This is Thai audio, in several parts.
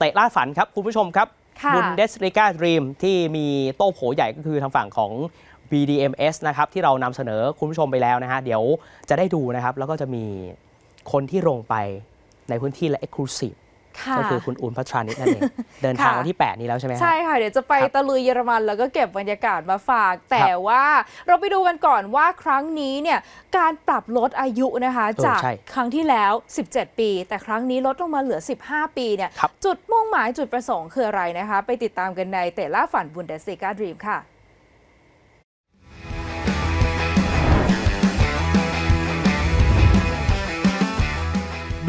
เตะล่าฝันครับ คุณผู้ชมครับค่ะบุนเดสลิกาดรีมที่มีโต้โผใหญ่ก็คือทางฝั่งของ BDMS นะครับที่เรานำเสนอคุณผู้ชมไปแล้วนะฮะเดี๋ยวจะได้ดูนะครับ แล้วก็จะมีคนที่ลงไปในพื้นที่และ Exclusive ค่ะ ก็คือคุณอุ่นพัชรานิดนั่นเอง เดินทางวันที่ 8 นี้แล้วใช่ไหมฮะใช่ค่ะ เดี๋ยวจะไปครับตะลุยเยอรมันแล้วก็เก็บบรรยากาศมาฝาก แต่ว่าเราไปดูกันก่อนว่าครั้งนี้เนี่ยการปรับลดอายุนะคะเออจากใช่ครั้งที่แล้ว 17 ปี แต่ครั้งนี้ลดลงมาเหลือ 15 ปีเนี่ยครับจุดมุ่งหมายจุดประสงค์คืออะไรนะคะ ไปติดตามกันในเตะล่าฝันบุนเดสลิกาดรีมค่ะ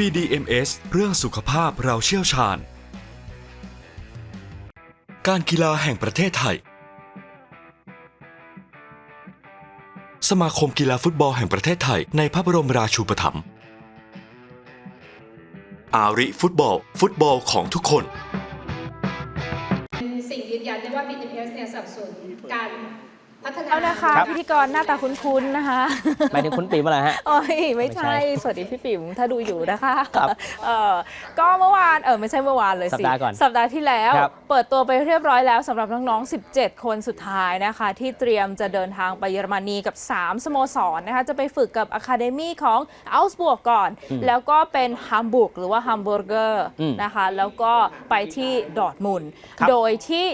BDMS เรื่องสุขภาพเราเชี่ยวชาญ การกีฬาแห่งประเทศไทย สมาคมกีฬาฟุตบอลแห่งประเทศไทย ในพระบรมราชูปถัมภ์อาริฟุตบอล ฟุตบอลของทุกคนเป็นสิ่งยืนยันได้ว่า BTS เนี่ยสนับสนุนการ พัฒนาเอานะคะครับ พิธีกรหน้าตาคุ้นๆนะคะ หมายถึงคุณปีมาแล้วฮะ โอ้ยไม่ไม่ใช่ใช่สวัสดีพี่ปิ๋มถ้าดูอยู่นะคะครับเออก็เมื่อวานเออไม่ใช่เมื่อวานเลยสิสัปดาห์ก่อนสัปดาห์ที่แล้ว ครับเปิดตัวไปเรียบร้อยแล้วสำหรับน้องๆ 17 คนสุดท้ายนะคะ ที่เตรียมจะเดินทางไปเยอรมนีกับ 3 สโมสรนะคะ จะไปฝึกกับอะคาเดมี่ของอัลส์บวกก่อนอืมแล้วก็เป็นฮัมบุกหรือว่าฮัมเบอร์เกอร์อืมนะคะ แล้วก็ไปที่ดอร์ทมุนด์ครับโดยที่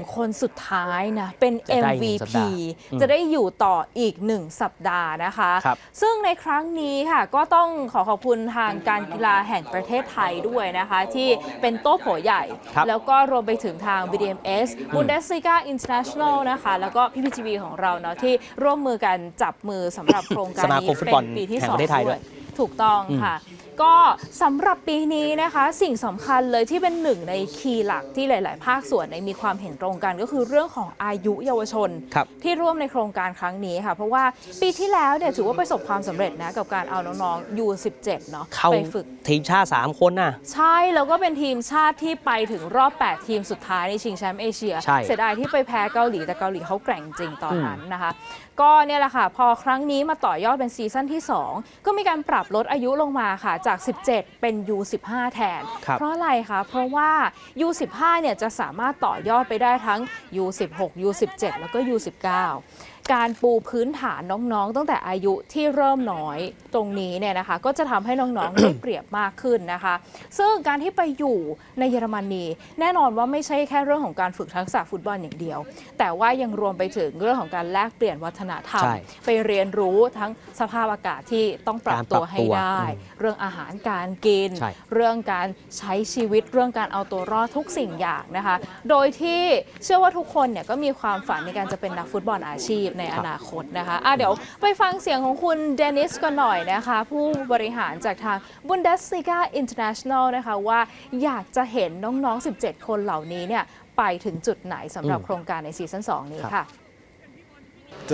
1 คนสุดท้ายนะเป็น จะได้หนึ่งสัป MVP ดาห์อืมจะได้อยู่ต่ออีก 1 สัปดาห์นะคะครับซึ่งในครั้งนี้ค่ะก็ต้องขอขอบคุณทางการกีฬาแห่งประเทศไทยด้วยนะคะ ที่เป็นโต๊ะโผใหญ่ครับแล้วก็รวมไปถึงทาง BDMS Bundesliga International นะคะ แล้วก็พี่พีทีวีของเราเนาะที่ร่วมมือกันจับมือสำหรับโครงการสมานี้คมฟุตบอลเป็นปีที่แห่งสอปงระเทศไทยด้วยถูกต้องอืมค่ะ ก็สำหรับปีนี้นะคะ สิ่งสำคัญเลยที่เป็นหนึ่งในคีย์หลักที่หลาย ๆ ภาคส่วนเนี่ยมีความเห็นตรงกันก็คือเรื่องของอายุเยาวชนครับที่ร่วมในโครงการครั้งนี้ค่ะ เพราะว่าปีที่แล้วเนี่ยถือว่าประสบความสำเร็จนะกับการเอาน้องๆ U17 เนาะเข้าไปฝึกทีมชาติ 3 คนน่ะ ใช่แล้วก็เป็นทีมชาติที่ไปถึงรอบ 8 ทีมสุดท้ายในชิงแชมป์เอเชียใช่เสียดายที่ไปแพ้เกาหลีแต่เกาหลีเขาแกร่งจริงตอนนั้นนะคะ ก็เนี่ยแหละค่ะ พอครั้งนี้มาต่อยอดเป็นซีซั่นที่ 2 ก็มีการปรับลดอายุลงมาค่ะ จาก 17 เป็น U15 แทนครับเพราะอะไรคะ เพราะว่า U15 เนี่ยจะสามารถต่อยอดไปได้ทั้ง U16 U17 แล้วก็ U19 การปูพื้นฐานน้องๆ ตั้งแต่อายุที่เริ่มน้อยตรงนี้เนี่ยนะคะ ก็จะทำให้น้องๆได้เปรียบมากขึ้นนะคะ ซึ่งการที่ไปอยู่ในเยอรมนีแน่นอนว่าไม่ใช่แค่เรื่องของการฝึกทักษะฟุตบอลอย่างเดียว แต่ว่ายังรวมไปถึงเรื่องของการแลกเปลี่ยนวัฒนธรรมใช่ไปเรียนรู้ทั้งสภาพอากาศที่ต้องปรับการปรับตัวให้ตัวได้อืมเรื่องอาหารการกินใช่เรื่องการใช้ชีวิตเรื่องการเอาตัวรอดทุกสิ่งอย่างนะคะ โดยที่เชื่อว่าทุกคนเนี่ยก็มีความฝันในการจะเป็นนักฟุตบอลอาชีพในอนาคตนะคะอะเดี๋ยวไปฟังเสียงของคุณเดนิสกันหน่อยนะคะ ผู้บริหารจากทาง Bundesliga International นะคะว่าอยากจะเห็นน้องๆ 17 คนเหล่านี้เนี่ยไปถึงจุดไหนสำหรับอืมโครงการในซีซั่น2นี้ครับค่ะ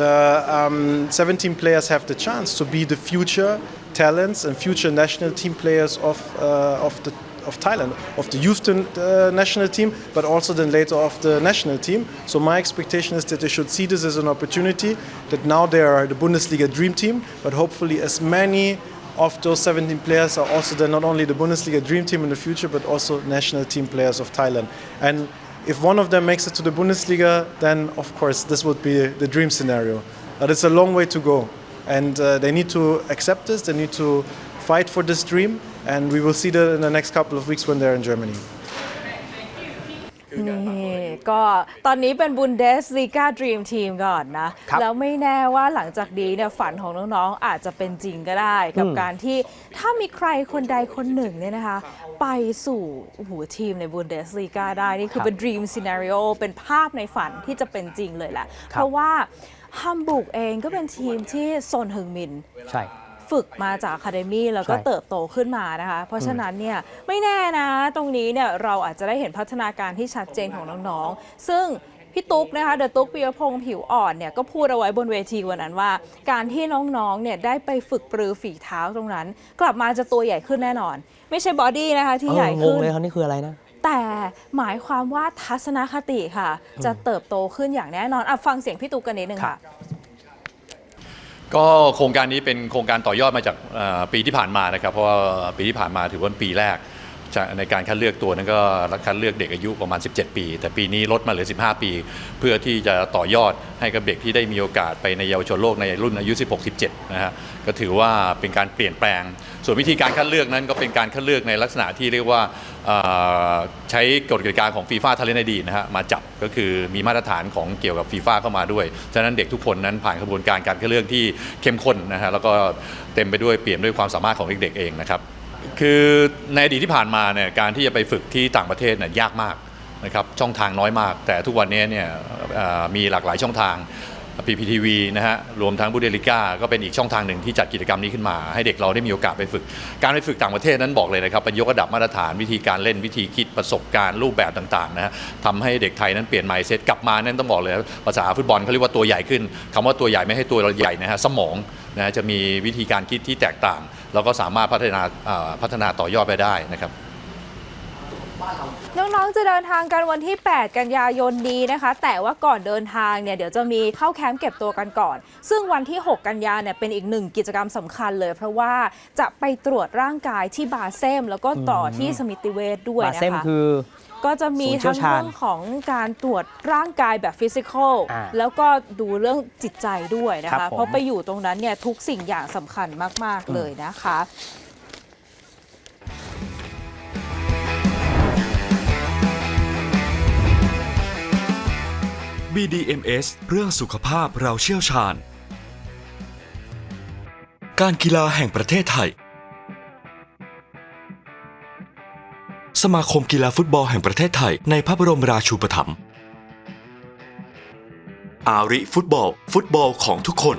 The um, 17 players have the chance to be the future talents and future national team players of, uh, of, the, of Thailand, of the youth uh, national team, but also then later of the national team. So my expectation is that they should see this as an opportunity, that now they are the Bundesliga dream team, but hopefully as many of those 17 players are also then not only the Bundesliga dream team in the future, but also national team players of Thailand. And if one of them makes it to the Bundesliga, then of course this would be the dream scenario. But it's a long way to go, and uh, they need to accept this. They need to fight for this dream, and we will see that in the next couple of weeks when they're in Germany. นี่ก็ตอนนี้เป็นบุนเดสลีกาดรีมทีมก่อนนะ ครับแล้วไม่แน่ว่าหลังจากนี้เนี่ยฝันของน้องๆ อาจจะเป็นจริงก็ได้ กับอืมการที่ถ้ามีใครคนใดคนหนึ่งเนี่ยนะคะ ไปสู่โอ้โหทีมในบุนเดสลีกาได้ นี่คือเป็น dream scenario เป็นภาพในฝันที่จะเป็นจริงเลยแหละ เพราะว่าฮัมบุกเองก็เป็นทีมที่ซนฮึงมิน ใช่ ฝึกมาจากคาเดมี่แล้วก็ใช่ เติบโตขึ้นมานะคะ เพราะฉะนั้นเนี่ยไม่แน่นะ ตรงนี้เนี่ยเราอาจจะได้เห็นพัฒนาการที่ชัดเจนของน้องๆ ซึ่งพี่ตุ๊กนะคะเดอะตุ๊กปิยพงษ์ผิวอ่อนเนี่ยก็พูดเอาไว้บนเวทีวันนั้นว่า การที่น้องๆเนี่ยได้ไปฝึกปรือฝีเท้าตรงนั้น กลับมาจะตัวใหญ่ขึ้นแน่นอน ไม่ใช่บอดี้นะคะที่เออใหญ่งขึ้งนเลยเขานี่คืออะไรนะ แต่หมายความว่าทัศนคติค่ะ จะเติบโตขึ้นอย่างแน่นอนอะฟังเสียงพี่ตุ๊กกันนิดนึงครัค่ะบ ก็โครงการนี้เป็นโครงการต่อยอดมาจากปีที่ผ่านมานะครับเพราะว่าปีที่ผ่านมาถือว่าเป็นปีแรก ใช่ในการคัดเลือกตัวนั้นก็คัดเลือกเด็กอายุประมาณ 17 ปี แต่ปีนี้ลดมาเหลือ 15 ปี เพื่อที่จะต่อยอดให้กับเด็กที่ได้มีโอกาสไปในเยาวชนโลกในรุ่นอายุ 16-17 นะฮะก็ถือว่าเป็นการเปลี่ยนแปลง ส่วนวิธีการคัดเลือกนั้นก็เป็นการคัดเลือกในลักษณะที่เรียกว่าใช้กฎกติกาของฟีฟ่าทาเลนดีนะฮะมาจับก็คือมีมาตรฐานของเกี่ยวกับฟีฟ่าเข้ามาด้วยฉะนั้นเด็กทุกคนนั้นผ่านกระบวนการการคัดเลือกที่เข้มข้นนะฮะแล้วก็เต็มไปด้วยเปลี่ยมด้วยความสามารถของเด็กๆเองนะครับ คือในอดีตที่ผ่านมาเนี่ยการที่จะไปฝึกที่ต่างประเทศเนี่ยยากมากนะครับช่องทางน้อยมาก แต่ทุกวันนี้เนี่ยมีหลากหลายช่องทาง PPTV นะฮะรวมทั้งบูเดลิก้าก็เป็นอีกช่องทางหนึ่งที่จัดกิจกรรมนี้ขึ้นมา ให้เด็กเราได้มีโอกาสไปฝึก การไปฝึกต่างประเทศนั้นบอกเลยนะครับเป็นยกระดับมาตรฐานวิธีการเล่นวิธีคิดประสบการณ์รูปแบบต่างๆนะฮะทำให้เด็กไทยนั้นเปลี่ยนไมเซ็ตกลับมานั้นต้องบอกเลยภาษาฟุตบอลเขาเรียกว่าตัวใหญ่ขึ้นคำว่าตัวใหญ่ไม่ให้ตัวเราใหญ่นะฮะสมองนะฮะจะมีวิธีการคิดที่แตกต่าง แล้วก็สามารถพัฒนาอ่าพัฒนาต่อยอดไปได้นะครับน้อง ๆ จะเดินทางกันวันที่ 8 กันยายนนี้นะคะ แต่ว่าก่อนเดินทางเนี่ยเดี๋ยวจะมีเข้าแคมป์เก็บตัวกันก่อน ซึ่งวันที่ 6 กันยาเนี่ยเป็นอีกหนึ่งกิจกรรมสำคัญเลย เพราะว่าจะไปตรวจร่างกายที่บาเซม แล้วก็ต่อที่สมิติเวชด้วยบานะเซมคะคือ ก็จะมีศูนย์เชี่ทั้ยวงชาญเรื่องของการตรวจร่างกายแบบฟิสิกอลอ่าแล้วก็ดูเรื่องจิตใจด้วยนะครัคะ บผม เพราะไปอยู่ตรงนั้นเนี่ยทุกสิ่งอย่างสำคัญมาก ๆ เลยนะคะ BDMS เรื่องสุขภาพเราเชี่ยวชาญ การกีฬาแห่งประเทศไทย สมาคมกีฬาฟุตบอลแห่งประเทศไทยในพระบรมราชูปถัมภ์อาริฟุตบอล ฟุตบอลของทุกคน